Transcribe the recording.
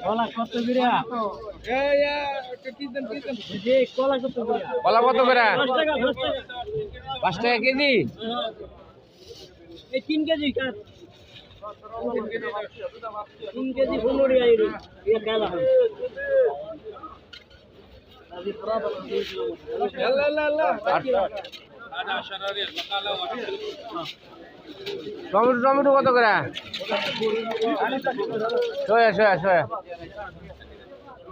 কলা কত বিরা যে কলা কত করে? পাঁচ টাকা কেজি? এই তিন কেজি তিন কেজি পনেরো টমেটো টমেটো কত করে? সোয়া সোয়া সোয়া।